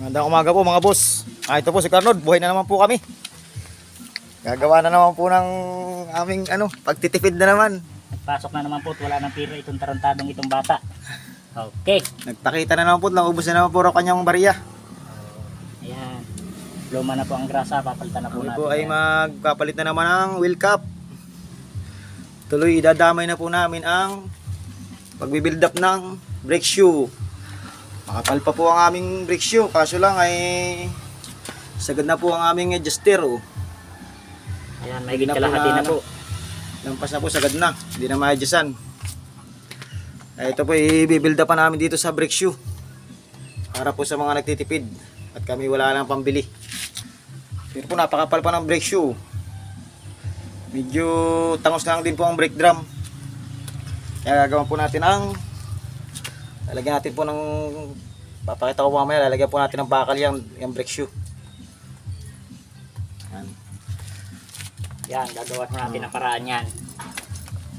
Magandang umaga po mga boss. Ah, ito po si Carnod. Buhay na naman po kami. Gagawa na naman po ng aming ano, pagtitipid na naman. Nagpasok na naman po at wala ng pira itong tarantadong itong bata. Okay. Nagpakita na naman po, naubos na naman po raw kanyang bariya. Ayan. Luma na po ang grasa, papalitan na po Kami natin. po ay yan. magpapalit na naman ng wheel cap. Tuloy idadamay na po namin ang pagbibuild up ng brake shoe. Makapal pa po ang aming brake shoe, kaso lang ay sagad na po ang aming adjuster. Oh. Ayan, may Hindi na po kalahati na- na po. Lampas na po, sagad na. Hindi na ma-adjustan. Eh, Ito po, i-build up pa namin dito sa brake shoe. Para po sa mga nagtitipid. At kami wala lang pambili. Pero po, napakapal pa ng brake shoe. Medyo tangos lang din po ang brake drum. Kaya gagawin po natin ang lalagyan natin po ng papakita ko mamaya, lalagyan po natin ng bakal yung, yung brake shoe. Yan. Yan, gagawa na natin ang paraan yan.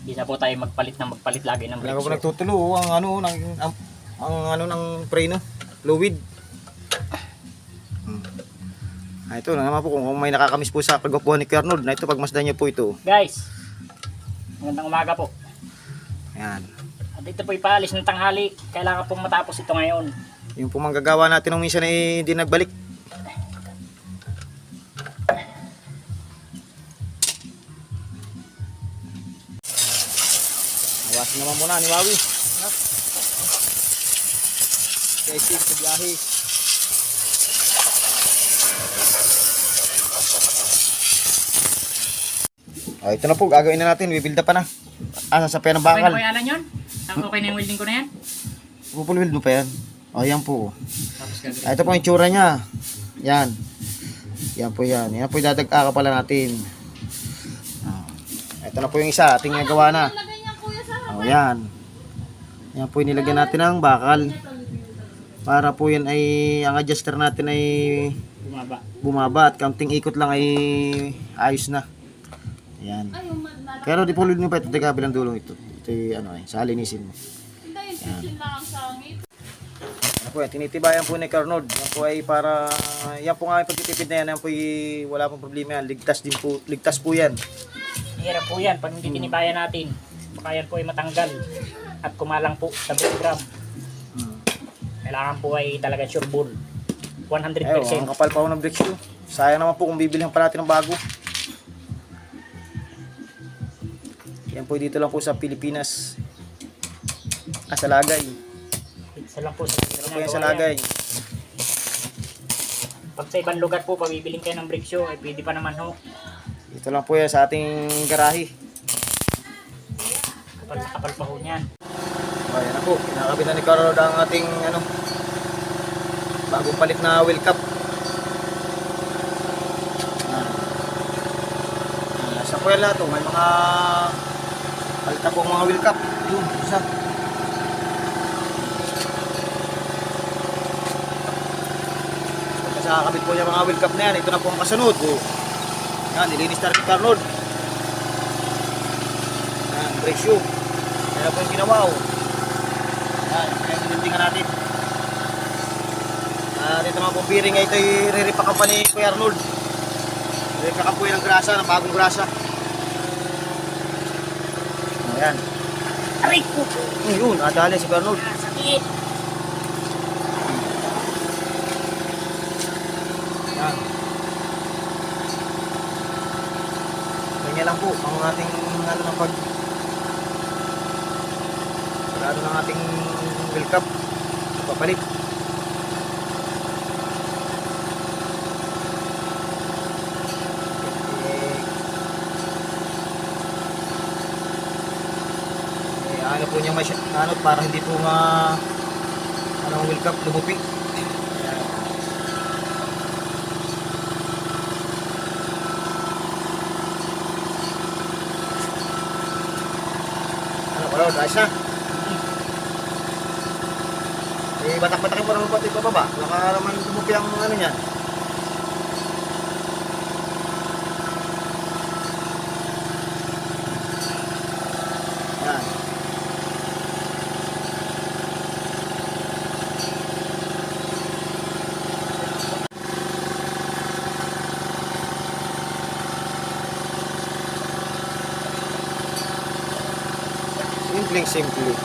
Hindi na po tayo magpalit na magpalit lagi ng brake ko shoe. nagtutulo oh, ang ano ng ang, ang ano ng preno, fluid. Hmm. Ah, ito na naman po kung, may nakakamiss po sa pagwapuan ni Kuya Arnold na ito pagmasdan niyo po ito. Guys, magandang umaga po. Ayan. At ito po ipaalis ng tanghali. Kailangan pong matapos ito ngayon. Yung po manggagawa natin nung minsan ay hindi nagbalik. Awasin naman muna ni Wawi. Kaya isip sa biyahe. Ah, ito na po, gagawin na natin. Bibilda pa na. Ah, sasapayan ng bakal. po yan yun? Okay na yung welding ko na yan? Pupulwild mo pa yan. O, yan po. Tapos gagawin. Ah, ito po yung tsura niya. Yan. Yan po yan. Yan po yung dadagaka pala natin. Ah. Ito na po yung isa. Ating nagawa na. O, yan. Yan po yung nilagyan natin ng bakal. Para po yan ay, ang adjuster natin ay Bumaba. bumaba at counting ikot lang ay ayos na. Yan. Pero di pulwid mo pa ito. Teka, bilang dulo ito. Ito yung ano eh, sa linisin mo. Yan po, yan, tinitibayan po ni Carnod. Yan po ay para, yan po nga yung pagtitipid na yan, yan po ay wala pong problema yan. Ligtas din po, ligtas po yan. Hirap po yan pag hindi tinibayan natin. Baka yan po ay matanggal at kumalang po sa program. Hmm. Kailangan po ay talaga sure bull. 100%. Ayaw, ang kapal pa ako ng brake shoe. Sayang naman po kung bibilihan pa natin ng bago. Po dito lang po sa Pilipinas. Ah, sa Lagay. Isa lang po sa Yan po yan sa Lagay. Pag sa ibang lugar po, pabibiling kayo ng brake shoe, ay pwede pa naman ho. Dito lang po yan sa ating garahe. Kapal na kapal pa ho niyan. Ayan na po, kinakabit na ni Carlo ang ating ano, bagong palit na wheel cap. Ah. Nasa po yan lahat, may mga palit na po mga wheel cap. Yun, isa. Pagka sa kabit po yung mga wheel cap na yan, ito na po ang kasunod. Oh. Yan, nilinis na rin Carlo. Yan, brake shoe. Yan na po yung ginawa, oh. Yan, kaya nilindingan natin. Ah, dito mga po bearing ay ito i-repakan pa ni Kuya Arnold. Repakan po yan ng grasa, ng bagong grasa. Ayan. Aray ko! Yun, adali si Kuya Arnold. Ah, sakit! Yan. Ganyan lang po ang ating ano ng pag ano ng ating cap. Papalit. Eh, eh, ano po niya may ano para hindi po ma ano wheel cap lumupi. Ano ko Lord, ayos na. Eh, batak-batakin mo naman po ito pababa. Baka naman tumupi ang ano niyan. Yan. Simpleng simple.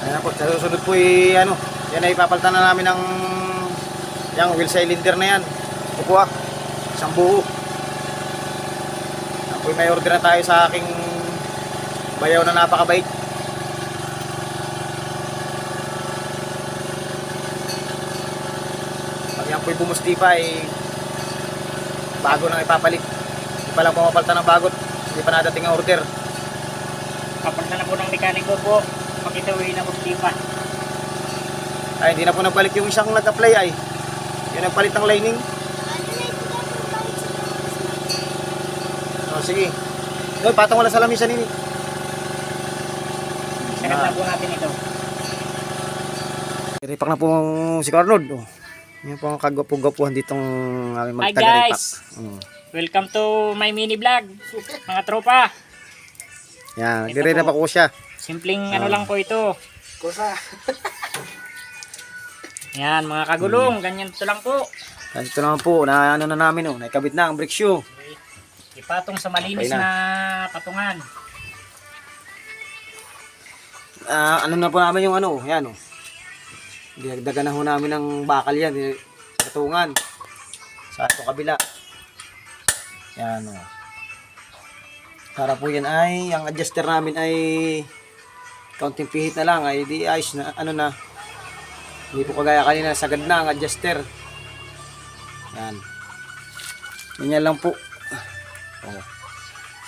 Ayan po, sa susunod po ay ano, yan ay papalitan na namin ng yung wheel cylinder na yan. Po ah, isang buo. Yan po, may order na tayo sa aking bayaw na napakabait. Yan po'y bumusti pa eh, bago nang ipapalit. Hindi pa lang pumapalitan ng bagot. Hindi pa nadating ang order. Papunta na po ng mekaniko po. Pag ito ay nabugtipa. Ay, hindi na po nagpalit yung isang nag-apply ay. Yung nagpalit ng lining. Oh, sige. Noy, patong wala sa lamisan ini. Sagad Ah. na po natin ito. Ripak na po si Carnod. Oh. Yan po ang kagwapo-gwapuhan ditong aming Hi, magtaga-ripak. guys! Mm. Welcome to my mini vlog. Mga tropa. Yan, dire na pa ko siya. Simpleng ano Ah. lang po ito. Kusa. Yan, mga kagulong. Ganyan ito lang po. Kasi ito naman po, na ano na namin oh, naikabit na ang brake shoe. Ipatong sa malinis Okay na. na. patungan. Ah, ano na po namin yung ano, yan oh. Dinagdagan na ho namin ng bakal yan, eh, patungan. Sa ito kabila. Yan oh. Para po yan ay, ang adjuster namin ay counting pihit na lang, ay di ayos na, ano na. Hindi po kagaya kanina, sagad na ang adjuster. Yan. Ganyan lang po. Oh.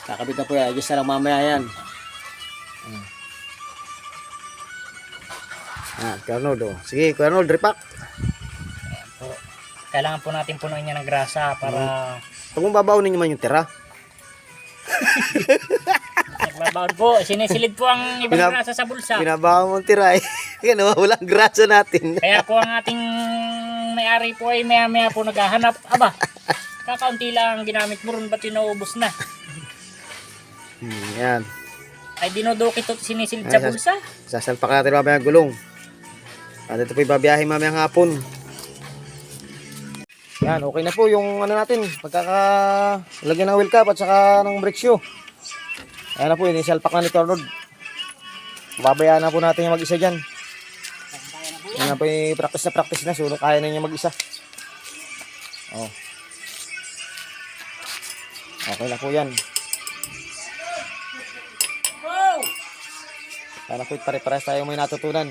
Kakabit na po yan, adjust na lang mamaya yan. Ah, Arnold, oh. Sige, Arnold, repack. Kailangan po natin punuin niya ng grasa para Huwag mong babaunin nyo man yung tira. nagbabawal po. Sinisilid po ang ibang Pinap- grasa sa bulsa. Binabawa mo ang tira eh. Yan, oh, wala ang grasa natin. Kaya po ang ating may-ari po ay maya-maya po naghahanap. Aba, kakaunti lang ang ginamit mo ron, ba't inuubos na? Hmm, yan. Ay dinodokit ito sinisilid sa bulsa. Sasalpak natin mamaya ang gulong. At ito po ibabiyahin mamayang hapon. Yan, okay na po yung ano natin. Pagkaka lagyan ng wheel cap at saka ng brake shoe. Ayan po, inisalpak na ni Arnold. Babayaan na po natin yung mag-isa dyan. Yan na po yung practice na practice na. Sulo kaya na niya mag-isa. Oh. Okay na po yan. Sana po pare-pares tayo may natutunan.